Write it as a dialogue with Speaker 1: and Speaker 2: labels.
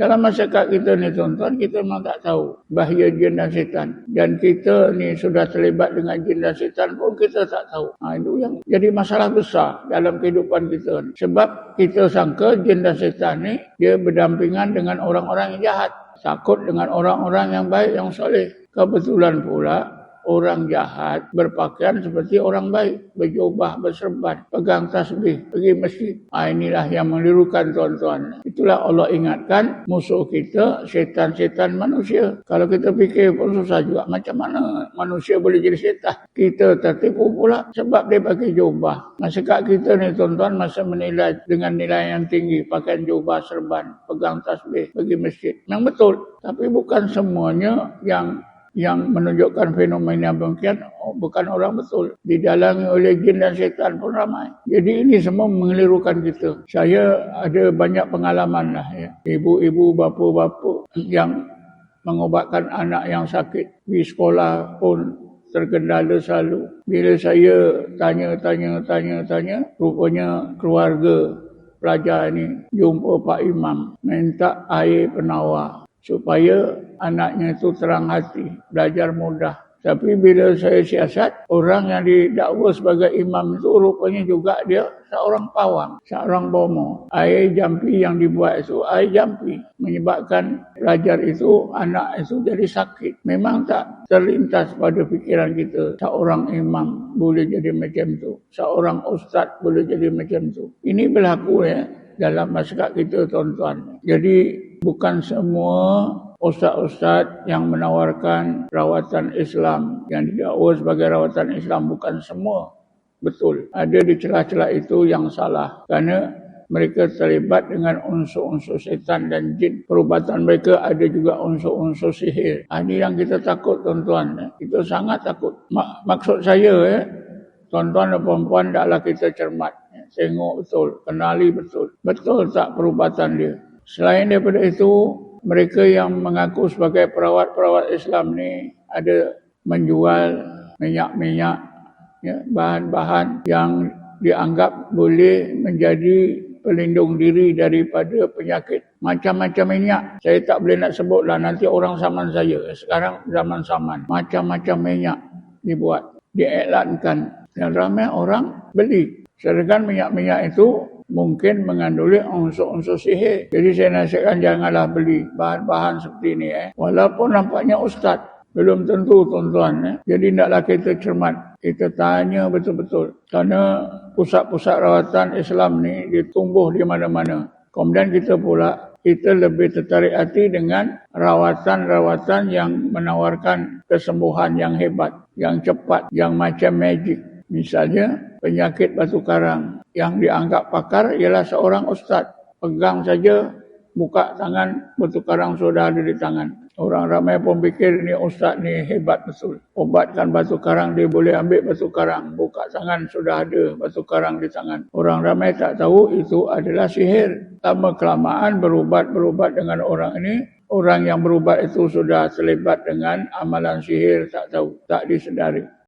Speaker 1: Dalam masyarakat kita ni tuan-tuan, kita memang tak tahu bahaya jin dan setan. Dan kita ni sudah terlibat dengan jin dan setan pun kita tak tahu. Ha, itu yang jadi masalah besar dalam kehidupan kita ni. Sebab kita sangka jin dan setan ni, dia berdampingan dengan orang-orang yang jahat. Takut dengan orang-orang yang baik, yang soleh. Kebetulan pula, orang jahat berpakaian seperti orang baik, berjubah, berserban, pegang tasbih, pergi masjid. Ha, inilah yang menirukan tuan-tuan. Itulah Allah ingatkan musuh kita, setan-setan manusia. Kalau kita fikir pun susah juga. Macam mana manusia boleh jadi setan? Kita tertipu pula sebab dia pakai jubah. Masyarakat kita ni tuan-tuan masa menilai dengan nilai yang tinggi, pakaian jubah, serban, pegang tasbih, pergi masjid. Memang betul. Tapi bukan semuanya yang yang menunjukkan fenomena demikian oh, bukan orang betul. Didalangi oleh jin dan syaitan pun ramai. Jadi ini semua mengelirukan kita. Saya ada banyak pengalaman lah ya. Ibu-ibu, bapa-bapa yang mengobatkan anak yang sakit di sekolah pun terkendala selalu. Bila saya tanya, tanya, tanya, tanya, rupanya keluarga pelajar ini jumpa Pak Imam minta air penawar supaya anaknya itu terang hati, belajar mudah. Tapi bila saya siasat, orang yang didakwa sebagai imam itu rupanya juga dia seorang pawang, seorang bomo. Air jampi yang dibuat itu, air jampi. Menyebabkan belajar itu, anak itu jadi sakit. Memang tak terlintas pada fikiran kita, seorang imam boleh jadi macam itu. Seorang ustaz boleh jadi macam itu. Ini berlaku ya dalam masyarakat kita tuan-tuan. Jadi bukan semua ustaz-ustaz yang menawarkan rawatan Islam yang didakwa sebagai rawatan Islam bukan semua betul ada di celah-celah itu yang salah kerana mereka terlibat dengan unsur-unsur setan dan jin. Perubatan mereka ada juga unsur-unsur sihir. Ah, ini yang kita takut tuan-tuan. Kita sangat takut. Mak maksud saya, eh, tuan-tuan dan perempuan, taklah kita cermat. Tengok betul, kenali betul. Betul tak perubatan dia? Selain daripada itu, mereka yang mengaku sebagai perawat-perawat Islam ni ada menjual minyak-minyak, ya, bahan-bahan yang dianggap boleh menjadi pelindung diri daripada penyakit. Macam-macam minyak, saya tak boleh nak sebutlah nanti orang zaman saya. Sekarang zaman zaman, macam-macam minyak dibuat, diiklankan. Dan ramai orang beli. Sedangkan minyak-minyak itu mungkin mengandungi unsur-unsur sihir. Jadi saya nasihatkan janganlah beli bahan-bahan seperti ini. Eh. Walaupun nampaknya ustaz, belum tentu tuan-tuan. Eh. Jadi tidaklah kita cermat. Kita tanya betul-betul. Karena pusat-pusat rawatan Islam ni ditumbuh di mana-mana. Kemudian kita pula, kita lebih tertarik hati dengan rawatan-rawatan yang menawarkan kesembuhan yang hebat, yang cepat, yang macam magic. Misalnya penyakit batu karang yang dianggap pakar ialah seorang ustaz. Pegang saja buka tangan batu karang sudah ada di tangan. Orang ramai pun fikir ni ustaz ni hebat betul. Obatkan batu karang dia boleh ambil batu karang. Buka tangan sudah ada batu karang di tangan. Orang ramai tak tahu itu adalah sihir. Lama kelamaan berubat-berubat dengan orang ini. Orang yang berubat itu sudah terlibat dengan amalan sihir tak tahu, tak disedari.